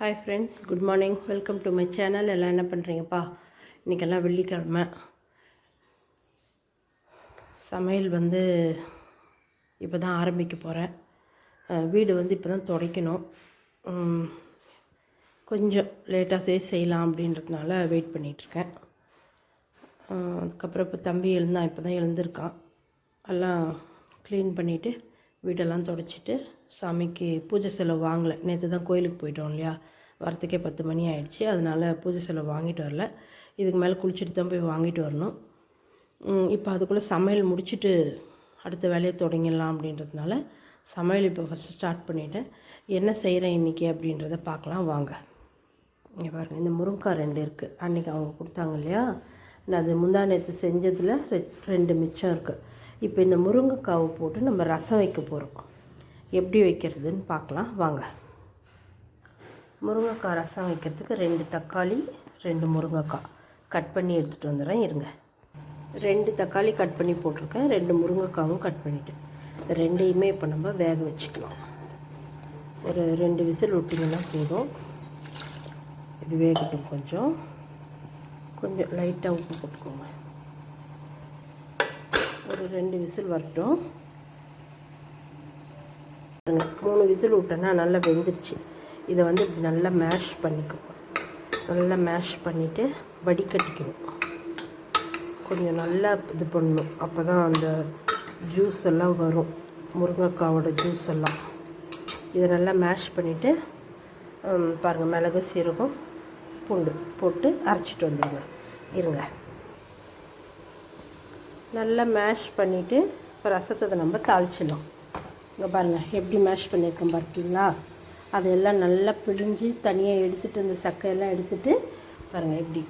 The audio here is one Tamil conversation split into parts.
Hi friends good morning welcome to my channel எல்லாம் என்ன பண்ணுறீங்கப்பா இன்றைக்கெல்லாம் வெள்ளிக்கிழமை. சமையல் வந்து இப்போ தான் ஆரம்பிக்க போகிறேன் வீடு வந்து இப்போ தான் துடைக்கணும் கொஞ்சம் லேட்டாக செய்யலாம் அப்படின்றதுனால வெயிட் பண்ணிகிட்ருக்கேன் அதுக்கப்புறம் இப்போ தம்பி எழுந்தான் இப்போ தான் எழுந்திருக்கான். எல்லாம் க்ளீன் பண்ணிவிட்டு வீடெல்லாம் தொடச்சிட்டு சாமிக்கு பூஜை செலவு வாங்கலை. நேற்று தான் கோயிலுக்கு போயிட்டோம் இல்லையா? வரத்துக்கே பத்து மணி ஆயிடுச்சு. அதனால் பூஜை செலவு வாங்கிட்டு வரல. இதுக்கு மேலே குளிச்சுட்டு தான் போய் வாங்கிட்டு வரணும். இப்போ அதுக்குள்ளே சமையல் முடிச்சுட்டு அடுத்த வேலையை தொடங்கிடலாம் அப்படின்றதுனால சமையல் இப்போ ஃபஸ்ட்டு ஸ்டார்ட் பண்ணிவிட்டேன் என்ன செய்கிறேன் இன்றைக்கி அப்படின்றத பார்க்கலாம். வாங்க. இங்கே பாருங்கள் இந்த முருங்கக்காய் ரெண்டு இருக்குது அன்றைக்கி அவங்க கொடுத்தாங்க இல்லையா? நான் அது முந்தா நேற்று செஞ்சதில் ரெ- ரெண்டு மிச்சம் இருக்குது இப்போ இந்த முருங்கைக்காவை போட்டு நம்ம ரசம் வைக்க போகிறோம் எப்படி வைக்கிறதுன்னு பார்க்கலாம். வாங்க. முருங்கைக்காய் ரசம் வைக்கிறதுக்கு ரெண்டு தக்காளி ரெண்டு முருங்கைக்காய். கட் பண்ணி எடுத்துகிட்டு வந்துடுறேன். இருங்க. ரெண்டு தக்காளி கட் பண்ணி போட்டிருக்கேன். ரெண்டு முருங்கைக்காவும் கட் பண்ணிவிட்டு ரெண்டையுமே இப்போ நம்ம வேக வச்சுக்கலாம். ஒரு ரெண்டு விசில் விட்டிங்கன்னா போதும். இது வேகட்டும் கொஞ்சம். கொஞ்சம் லைட்டாக உப்பு போட்டுக்கோங்க. ஒரு ரெண்டு விசில் வரட்டும். மூணு விசில் விட்டேன்னா நல்லா வெந்துருச்சு. இதை வந்து இப்படி நல்லா மேஷ் பண்ணிக்கணும் நல்லா மேஷ் பண்ணிவிட்டு வடிகட்டிக்கணும். கொஞ்சம் நல்லா இது பண்ணணும். அப்போ தான் அந்த ஜூஸ் எல்லாம் வரும். முருங்கைக்காவோட ஜூஸ் எல்லாம். இதை நல்லா மேஷ் பண்ணிவிட்டு பாருங்கள் மிளகு சீரகம் பூண்டு போட்டு அரைச்சிட்டு வந்துடுங்க இருங்க. நல்லா மேஷ் பண்ணிவிட்டு இப்போ ரசத்தை நம்ம தாளிச்சிடலாம். இங்கே பாருங்கள் எப்படி மேஷ் பண்ணியிருக்கேன் பார்த்தீங்களா? அதெல்லாம் நல்லா பிழிஞ்சு தனியாக எடுத்துகிட்டு இந்த சக்கையெல்லாம் எடுத்துட்டு பாருங்கள் எப்படி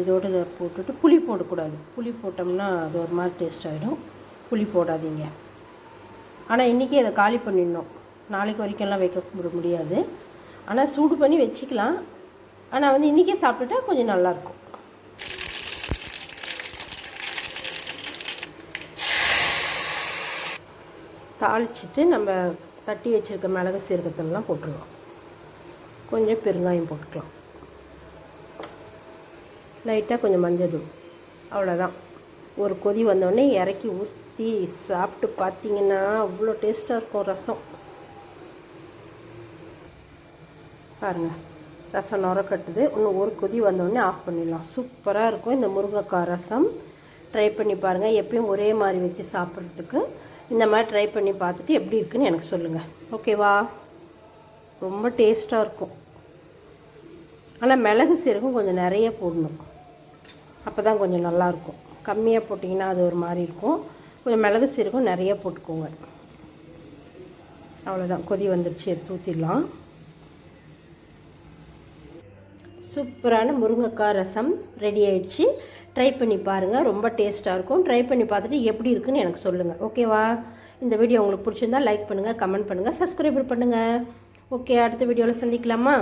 இதோடு இதை போட்டுட்டு புளி போடக்கூடாது. புளி போட்டோம்னா அது ஒரு மாதிரி டேஸ்ட் ஆகிடும் புளி போடாதீங்க. ஆனால் இன்றைக்கி அதை காலி பண்ணிடணும். நாளைக்கு வரைக்கும்லாம் வைக்க முடியாது. ஆனால் சூடு பண்ணி வச்சுக்கலாம். ஆனால் வந்து இன்றைக்கே சாப்பிட்டுட்டா கொஞ்சம் நல்லாயிருக்கும் தாளிச்சிட்டு நம்ம தட்டி வச்சுருக்க மிளகு சீரகத்தெல்லாம் போட்டுருவோம். கொஞ்சம் பெருங்காயம் போட்டுக்கலாம். லைட்டாக கொஞ்சம் மஞ்சள் தூள். அவ்வளோதான். ஒரு கொதி வந்தோடனே இறக்கி ஊற்றி சாப்பிட்டு பார்த்தீங்கன்னா அவ்வளோ டேஸ்ட்டாக இருக்கும் ரசம். பாருங்கள் ரசம் நுர கட்டுது இன்னும் ஒரு கொதி வந்தோடனே ஆஃப் பண்ணிடலாம். சூப்பராக இருக்கும் இந்த முருங்கைக்காய் ரசம். ட்ரை பண்ணி பாருங்கள் எப்பயும் ஒரே மாதிரி வச்சு சாப்பிட்றதுக்கு இந்த மாதிரி ட்ரை பண்ணி பார்த்துட்டு எப்படி இருக்குன்னு எனக்கு சொல்லுங்கள் ஓகேவா ரொம்ப டேஸ்ட்டாக இருக்கும். ஆனால் மிளகு சீரகம் கொஞ்சம் நிறைய போடணும். அப்போ தான் கொஞ்சம் நல்லாயிருக்கும் கம்மியாக போட்டிங்கன்னா அது ஒரு மாதிரி இருக்கும். கொஞ்சம் மிளகு சீரகம் நிறைய போட்டுக்கோங்க. அவ்வளோதான் கொதி வந்துருச்சு. எடுத்து ஊற்றிடலாம் சூப்பரான முருங்கைக்காய் ரசம் ரெடி ஆயிடுச்சு. ட்ரை பண்ணி பாருங்கள் ரொம்ப டேஸ்ட்டாக இருக்கும். ட்ரை பண்ணி பார்த்துட்டு எப்படி இருக்குன்னு எனக்கு சொல்லுங்கள் ஓகேவா இந்த வீடியோ உங்களுக்கு பிடிச்சிருந்தா லைக் பண்ணுங்கள் கமெண்ட் பண்ணுங்கள் சப்ஸ்கிரைபர் பண்ணுங்கள் ஓகே அடுத்த வீடியோவில் சந்திக்கலாமா?